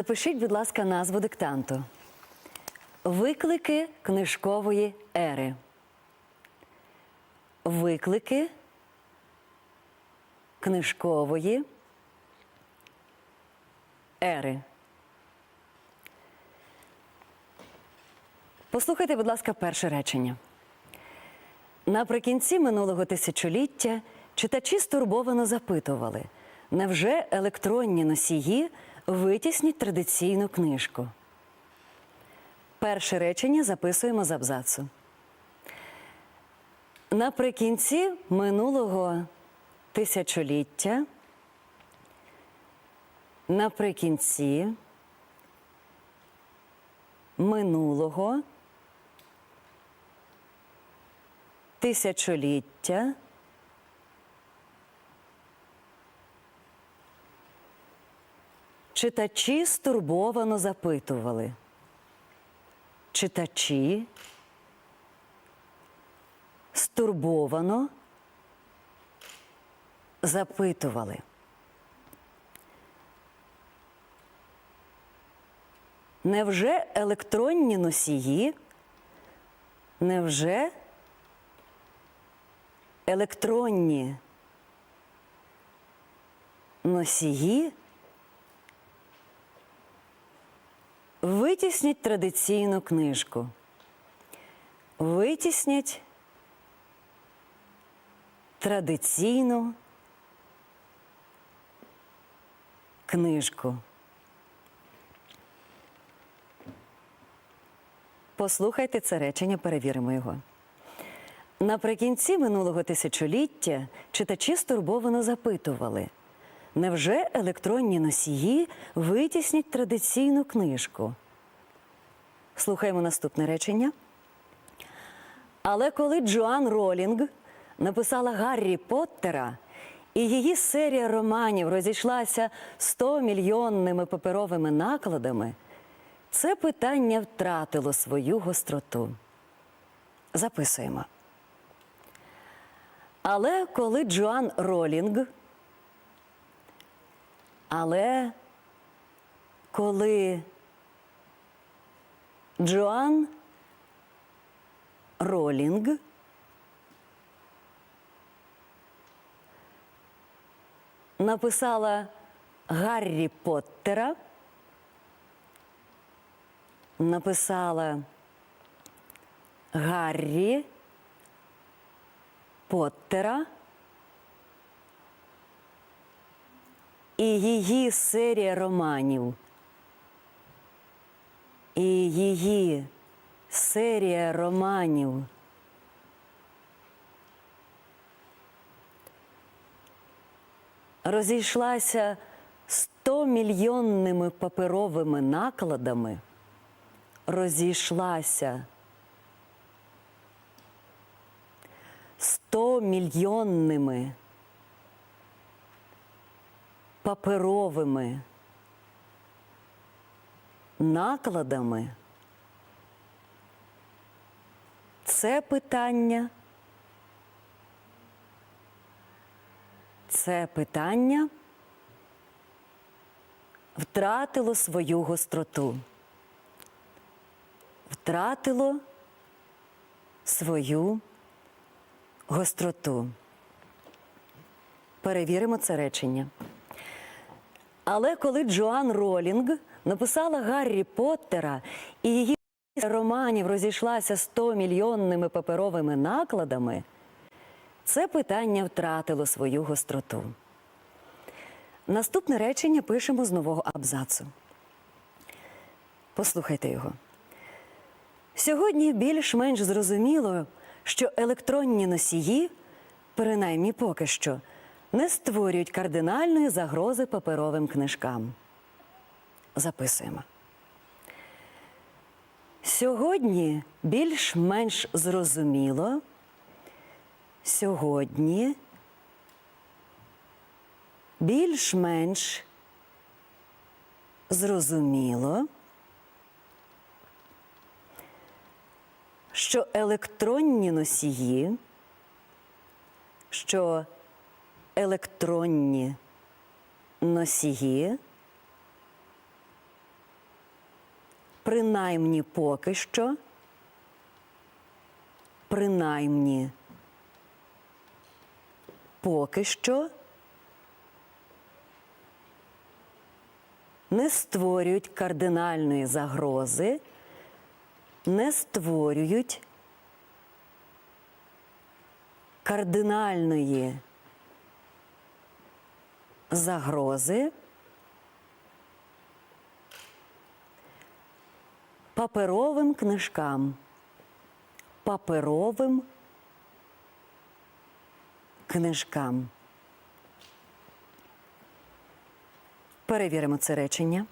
Запишіть, будь ласка, назву диктанту. Виклики книжкової ери. Виклики книжкової ери. Послухайте, будь ласка, перше речення. Наприкінці минулого тисячоліття читачі стурбовано запитували, невже електронні носії витіснять традиційну книжку? Перше речення записуємо з абзацу. Наприкінці минулого тисячоліття, наприкінці минулого тисячоліття читачі стурбовано запитували. Читачі стурбовано запитували. Невже електронні носії? Невже електронні носії витіснять традиційну книжку? Витіснять традиційну книжку. Послухайте це речення, перевіримо його. Наприкінці минулого тисячоліття читачі стурбовано запитували, невже електронні носії витіснять традиційну книжку? Слухаємо наступне речення. Але коли Джоан Ролінг написала Гаррі Поттера, і її серія романів розійшлася 100 мільйонними паперовими накладами, це питання втратило свою гостроту. Записуємо. Але коли Джоан Ролінг, але коли Джоан Ролінг написала Гаррі Поттера, написала Гаррі Поттера. І її серія романів. І її серія романів. Розійшлася 100 мільйонними паперовими накладами, розійшлася 100 мільйонними паперовими накладами. Це питання. Це питання втратило свою гостроту. Втратило свою гостроту. Перевіримо це речення. Але коли Джоан Ролінг написала Гаррі Поттера і її романів розійшлася 100 мільйонними паперовими накладами, це питання втратило свою гостроту. Наступне речення пишемо з нового абзацу. Послухайте його. Сьогодні більш-менш зрозуміло, що електронні носії, принаймні поки що, не створюють кардинальної загрози паперовим книжкам. Записуємо. Сьогодні більш-менш зрозуміло. Сьогодні більш-менш зрозуміло, що електронні носії, що електронні носії принаймні поки що, принаймні поки що. Не створюють кардинальної загрози, не створюють кардинальної загрози паперовим книжкам, паперовим книжкам. Перевіримо це речення.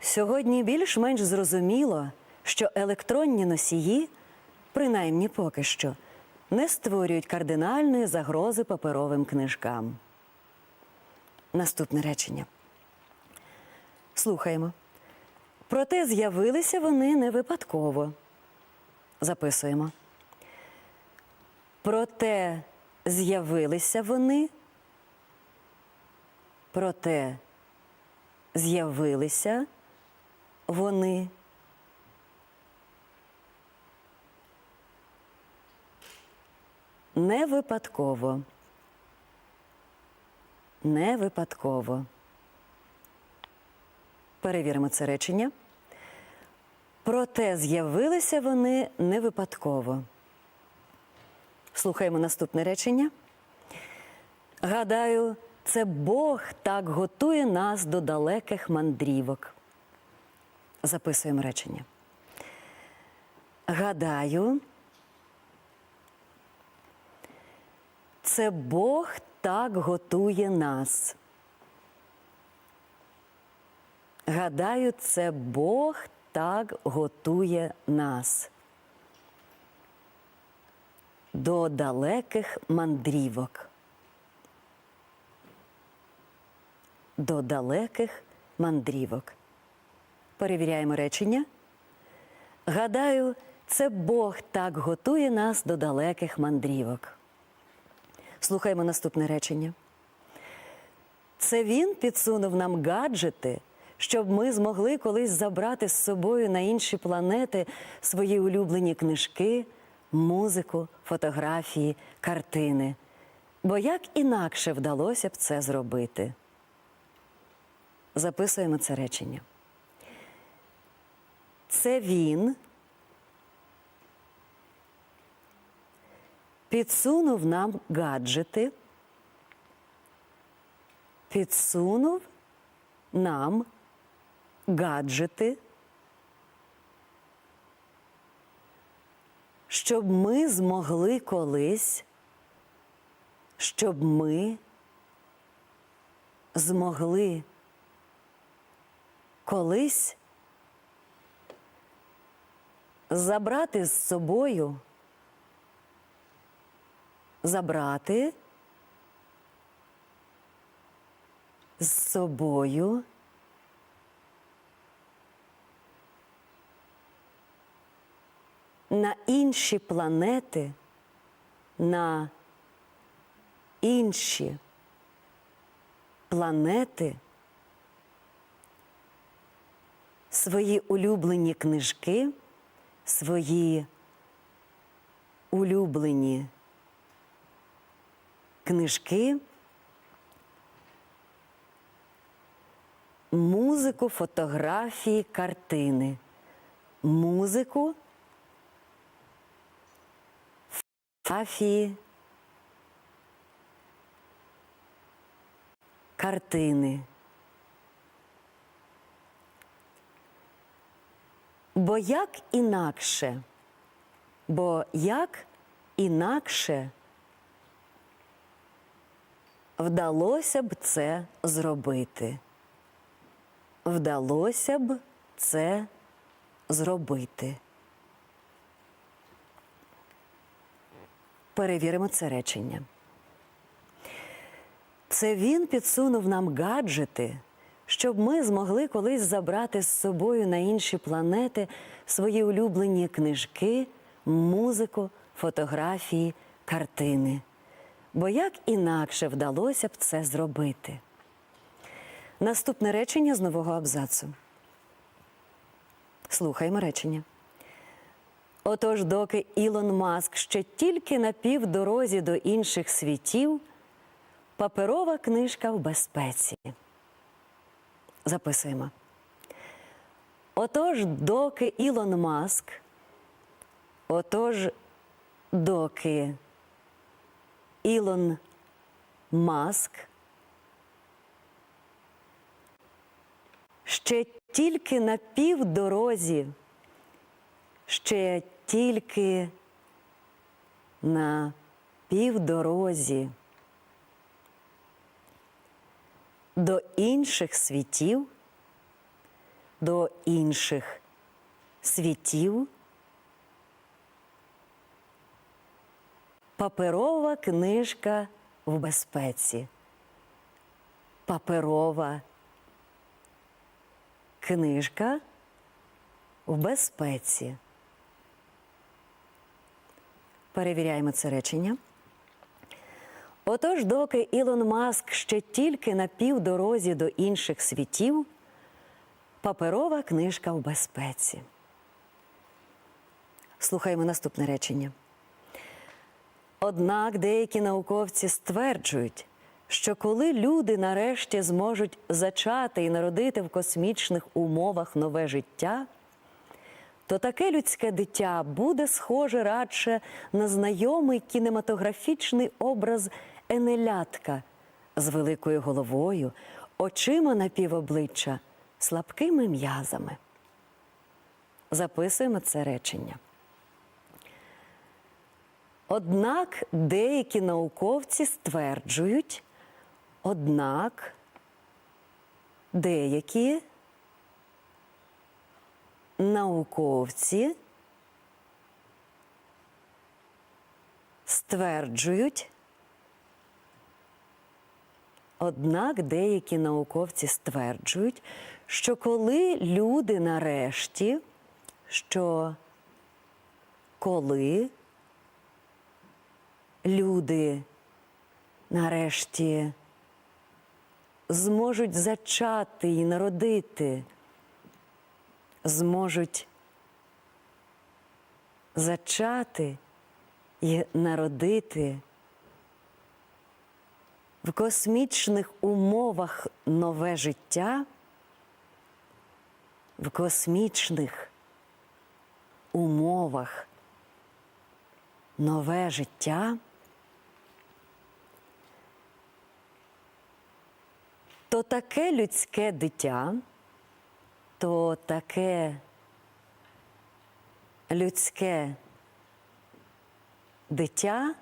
Сьогодні більш-менш зрозуміло, що електронні носії, принаймні поки що, не створюють кардинальної загрози паперовим книжкам. Наступне речення. Слухаємо. Проте з'явилися вони не випадково. Записуємо. Проте з'явилися вони. Проте з'явилися вони. Не випадково. Не випадково. Перевіримо це речення. Проте з'явилися вони не випадково. Слухаємо наступне речення. Гадаю, це Бог так готує нас до далеких мандрівок. Записуємо речення. Гадаю, це Бог так готує нас. Гадаю, це Бог так готує нас до далеких мандрівок. До далеких мандрівок. Перевіряємо речення. Гадаю, це Бог так готує нас до далеких мандрівок. Слухаємо наступне речення. Це він підсунув нам гаджети, щоб ми змогли колись забрати з собою на інші планети свої улюблені книжки, музику, фотографії, картини. Бо як інакше вдалося б це зробити? Записуємо це речення. Це він підсунув нам гаджети, підсунув нам гаджети, щоб ми змогли колись, щоб ми змогли колись забрати з собою, забрати з собою на інші планети, на інші планети свої улюблені книжки, свої улюблені книжки, музику, фотографії, картини, музику, фотографії, картини. Бо як інакше, бо як інакше вдалося б це зробити? Вдалося б це зробити. Перевіримо це речення. Це він підсунув нам гаджети, щоб ми змогли колись забрати з собою на інші планети свої улюблені книжки, музику, фотографії, картини. Бо як інакше вдалося б це зробити? Наступне речення з нового абзацу. Слухаймо речення. Отож, доки Ілон Маск ще тільки на півдорозі до інших світів, паперова книжка в безпеці. Записуємо. Отож, доки Ілон Маск, отож, доки Ілон Маск ще тільки на півдорозі, ще тільки на півдорозі до інших світів, до інших світів. Паперова книжка в безпеці. Паперова книжка в безпеці. Перевіряємо це речення. Отож, доки Ілон Маск ще тільки на півдорозі до інших світів, паперова книжка в безпеці. Слухаємо наступне речення. Однак деякі науковці стверджують, що коли люди нарешті зможуть зачати і народити в космічних умовах нове життя, то таке людське дитя буде схоже радше на знайомий кінематографічний образ Енелятка з великою головою, очима напівобличчя, слабкими м'язами. Записуємо це речення. Однак деякі науковці стверджують, однак деякі науковці стверджують, однак деякі науковці стверджують, що коли люди нарешті, що коли люди нарешті зможуть зачати і народити, зможуть зачати і народити в космічних умовах нове життя, в космічних умовах нове життя, то таке людське дитя, то таке людське дитя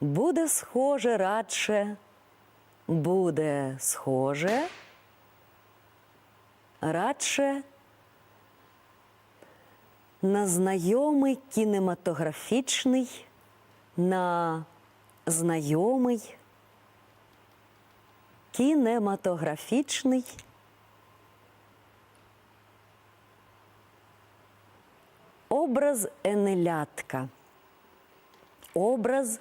буде схоже радше, буде схоже, радше на знайомий кінематографічний, на знайомий кінематографічний образ Енелятка. Образ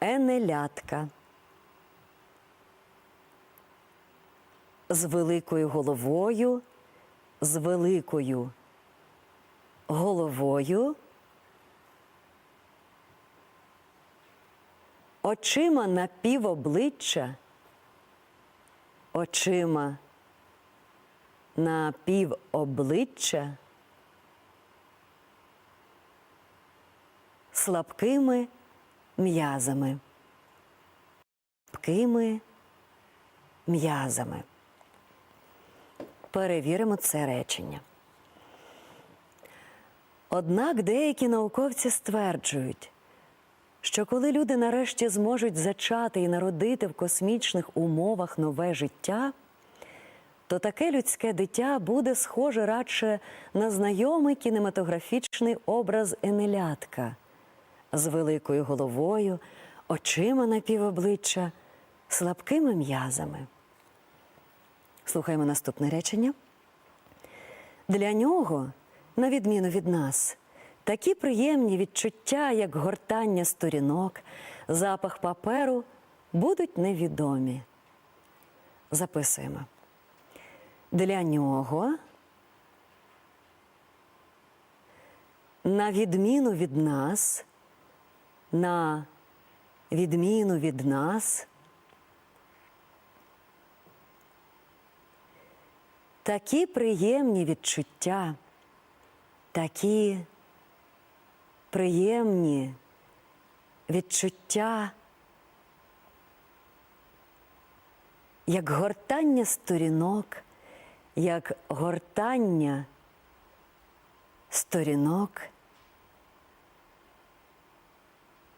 Енелятка. З великою головою, з великою головою, очима на півобличчя, очима на півобличчя, слабкими м'язами, слабкими м'язами. Перевіримо це речення. Однак деякі науковці стверджують, що коли люди нарешті зможуть зачати і народити в космічних умовах нове життя, то таке людське дитя буде схоже радше на знайомий кінематографічний образ Енелятка з великою головою, очима напівобличчя, слабкими м'язами. Слухаємо наступне речення. Для нього, на відміну від нас, такі приємні відчуття, як гортання сторінок, запах паперу будуть невідомі. Записуємо. Для нього, на відміну від нас, на відміну від нас, такі приємні відчуття, такі приємні відчуття, як гортання сторінок, як гортання сторінок,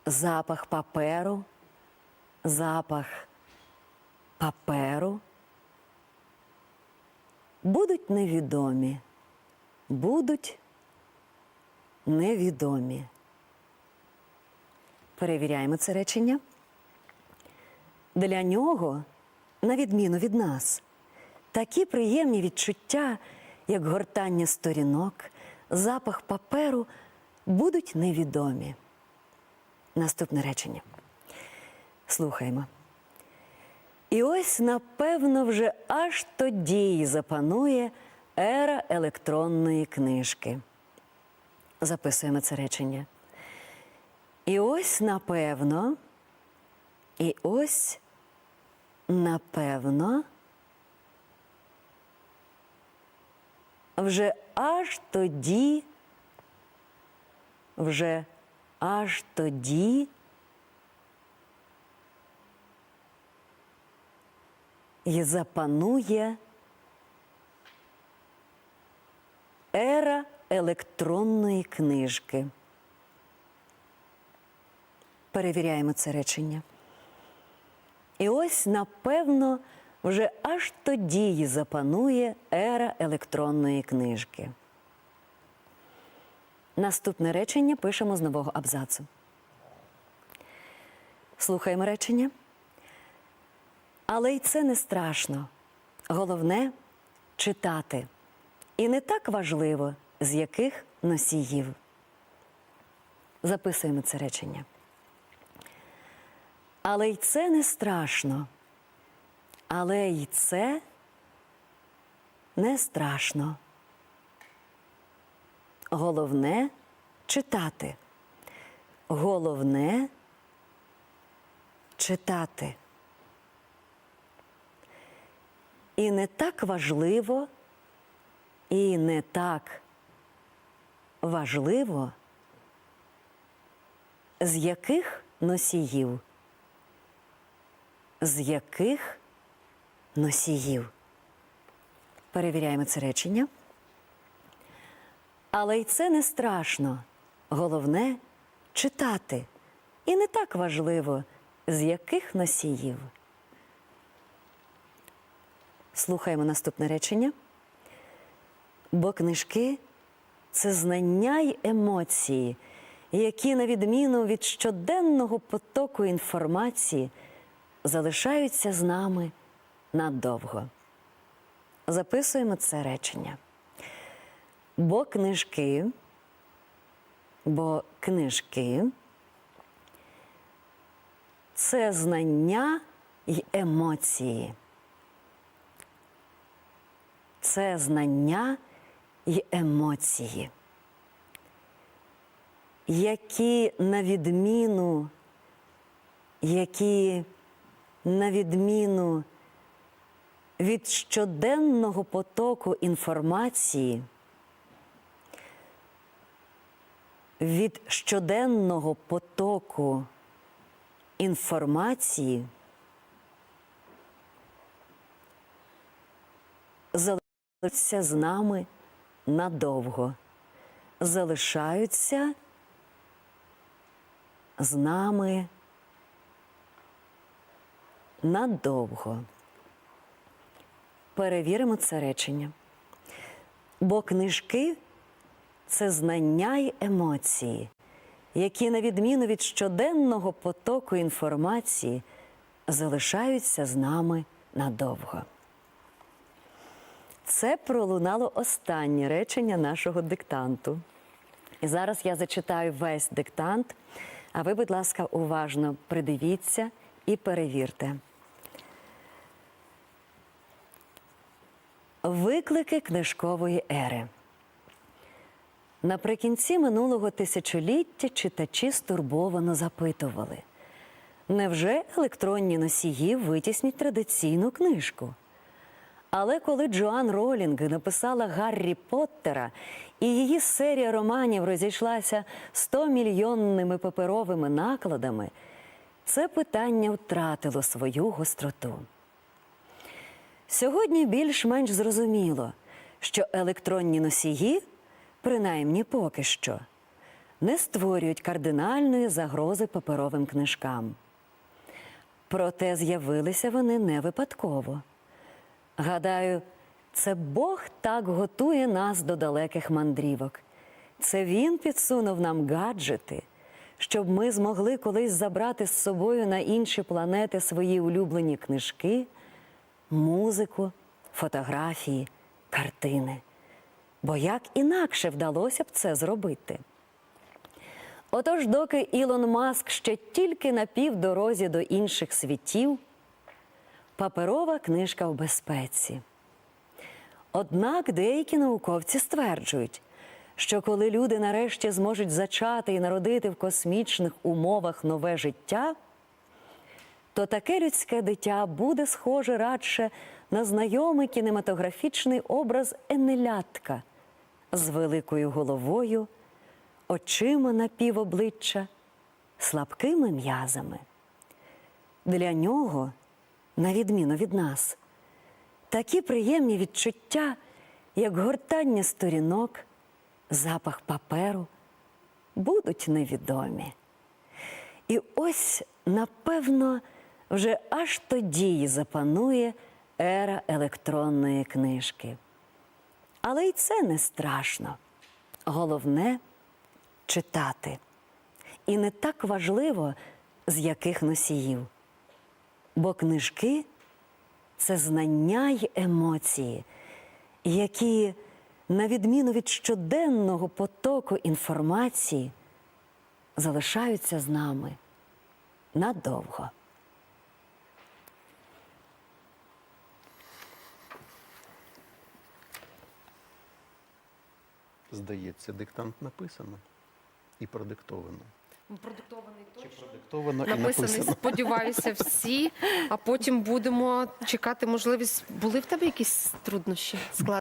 запах паперу, запах паперу будуть невідомі, будуть невідомі. Перевіряємо це речення. Для нього, на відміну від нас, такі приємні відчуття, як гортання сторінок, запах паперу, будуть невідомі. Наступне речення. Слухаймо. І ось, напевно, вже аж тоді й запанує ера електронної книжки. Записуємо це речення. І ось, напевно, і ось, напевно, вже аж тоді, вже аж тоді і запанує ера електронної книжки. Перевіряємо це речення. І ось, напевно, вже аж тоді запанує ера електронної книжки. Наступне речення пишемо з нового абзацу. Слухаємо речення. Але й це не страшно. Головне читати. І не так важливо, з яких носіїв. Записуємо це речення. Але й це не страшно. Але й це не страшно. Головне читати. Головне читати. І не так важливо, і не так важливо, з яких носіїв, з яких носіїв. Перевіряємо це речення. Але й це не страшно. Головне читати. І не так важливо, з яких носіїв. Слухаємо наступне речення. Бо книжки це знання й емоції, які, на відміну від щоденного потоку інформації, залишаються з нами надовго. Записуємо це речення. Бо книжки, бо книжки це знання й емоції. Це знання й емоції, які на відміну, які на відміну від щоденного потоку інформації, від щоденного потоку інформації залишаються з нами надовго, залишаються з нами надовго. Перевіримо це речення. Бо книжки це знання й емоції, які, на відміну від щоденного потоку інформації, залишаються з нами надовго. Це пролунало останнє речення нашого диктанту. І зараз я зачитаю весь диктант, а ви, будь ласка, уважно придивіться і перевірте. Виклики книжкової ери. Наприкінці минулого тисячоліття читачі стурбовано запитували: невже електронні носії витіснять традиційну книжку? Але коли Джоан Ролінг написала Гаррі Поттера, і її серія романів розійшлася 100 мільйонними паперовими накладами, це питання втратило свою гостроту. Сьогодні більш-менш зрозуміло, що електронні носії, принаймні поки що, не створюють кардинальної загрози паперовим книжкам. Проте з'явилися вони не випадково. Гадаю, це Бог так готує нас до далеких мандрівок. Це Він підсунув нам гаджети, щоб ми змогли колись забрати з собою на інші планети свої улюблені книжки, музику, фотографії, картини. Бо як інакше вдалося б це зробити? Отож, доки Ілон Маск ще тільки на півдорозі до інших світів, паперова книжка в безпеці. Однак деякі науковці стверджують, що коли люди нарешті зможуть зачати і народити в космічних умовах нове життя, то таке людське дитя буде схоже радше на знайомий кінематографічний образ Енелятка з великою головою, очима на півобличчя, слабкими м'язами. Для нього, на відміну від нас, такі приємні відчуття, як гортання сторінок, запах паперу, будуть невідомі. І ось, напевно, вже аж тоді запанує ера електронної книжки. Але й це не страшно. Головне читати. І не так важливо, з яких носіїв. Бо книжки це знання й емоції, які, на відміну від щоденного потоку інформації, залишаються з нами надовго. Здається, диктант написано і продиктовано. Продиктований Чи точно. продиктовано і Написаний, написано? сподіваюся, всі, а потім будемо чекати можливість. Були в тебе якісь труднощі? Склад